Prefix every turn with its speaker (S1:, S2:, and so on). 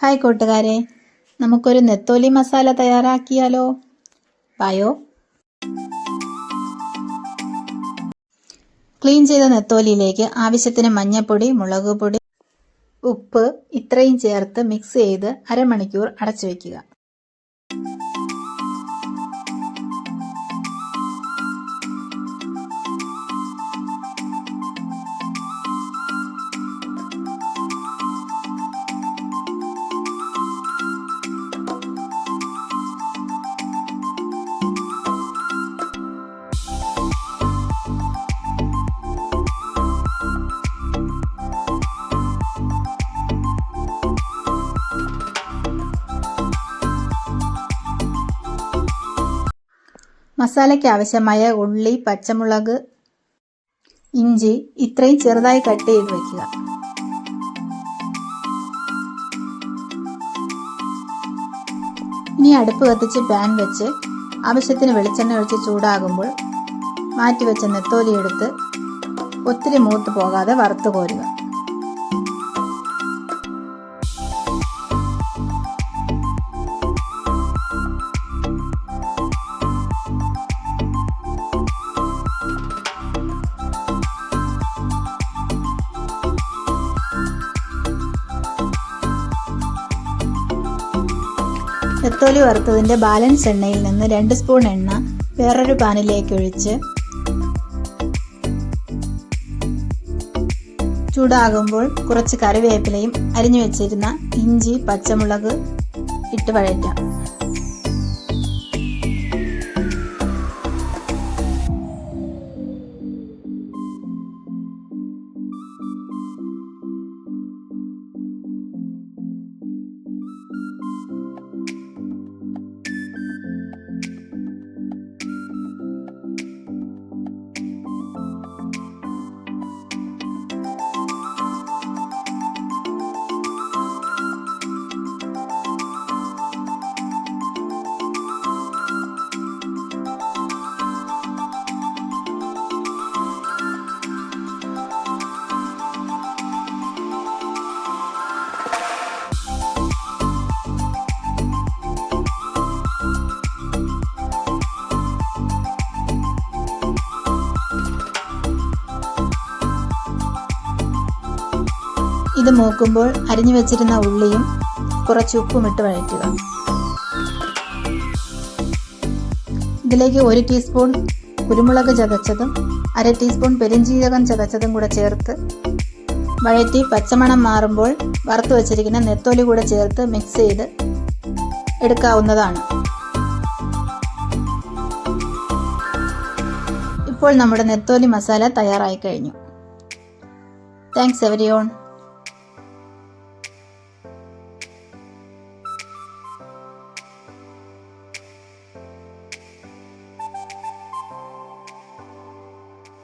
S1: Hi കൂട്ടുകാരെ. നമുക്കൊരു നെത്തോലി മസാല തയ്യാറാക്കിയാലോ? പായോ ക്ലീൻ ചെയ്ത നെത്തോലിയിലേക്ക് ആവശ്യത്തിന് മഞ്ഞൾപ്പൊടി മുളക് ഉപ്പ് ഇത്രയും ചേർത്ത് മിക്സ് ചെയ്ത് അരമണിക്കൂർ അടച്ചു വയ്ക്കുക മസാലയ്ക്ക് ആവശ്യമായ ഉള്ളി പച്ചമുളക് ഇഞ്ചി ഇത്രയും ചെറുതായി കട്ട് ചെയ്ത് വയ്ക്കുക ഇനി അടുപ്പ് കത്തിച്ച് പാൻ വെച്ച് ആവശ്യത്തിന് വെളിച്ചെണ്ണ ഒഴിച്ച് ചൂടാകുമ്പോൾ മാറ്റിവെച്ച നെത്തോലി എടുത്ത് ഒത്തിരി മൂത്ത് പോകാതെ വറുത്തു കോരുക. നെത്തോലി വറുത്തതിന്റെ ബാലൻസ് എണ്ണയിൽ നിന്ന് രണ്ട് സ്പൂൺ എണ്ണ വേറൊരു പാനിലേക്ക് ഒഴിച്ച് ചൂടാകുമ്പോൾ കുറച്ച് കറിവേപ്പിലയും അരിഞ്ഞു വെച്ചിരുന്ന ഇഞ്ചി പച്ചമുളക് ഇട്ട് വഴറ്റാം. ഇത് മൂക്കുമ്പോൾ അരിഞ്ഞു വെച്ചിരുന്ന ഉള്ളിയും കുറച്ച് ഉപ്പും ഇട്ട് വഴറ്റുക. ഇതിലേക്ക് ഒരു ടീസ്പൂൺ കുരുമുളക് ചതച്ചതും അര ടീസ്പൂൺ പെരിഞ്ജീരകം ചതച്ചതും കൂടെ ചേർത്ത് വഴറ്റി പച്ചമണം മാറുമ്പോൾ വറുത്ത് വച്ചിരിക്കുന്ന നെത്തോലി കൂടെ ചേർത്ത് മിക്സ് ചെയ്ത് എടുക്കാവുന്നതാണ്. ഇപ്പോൾ നമ്മുടെ നെത്തോലി മസാല തയ്യാറായി കഴിഞ്ഞു. Thanks every on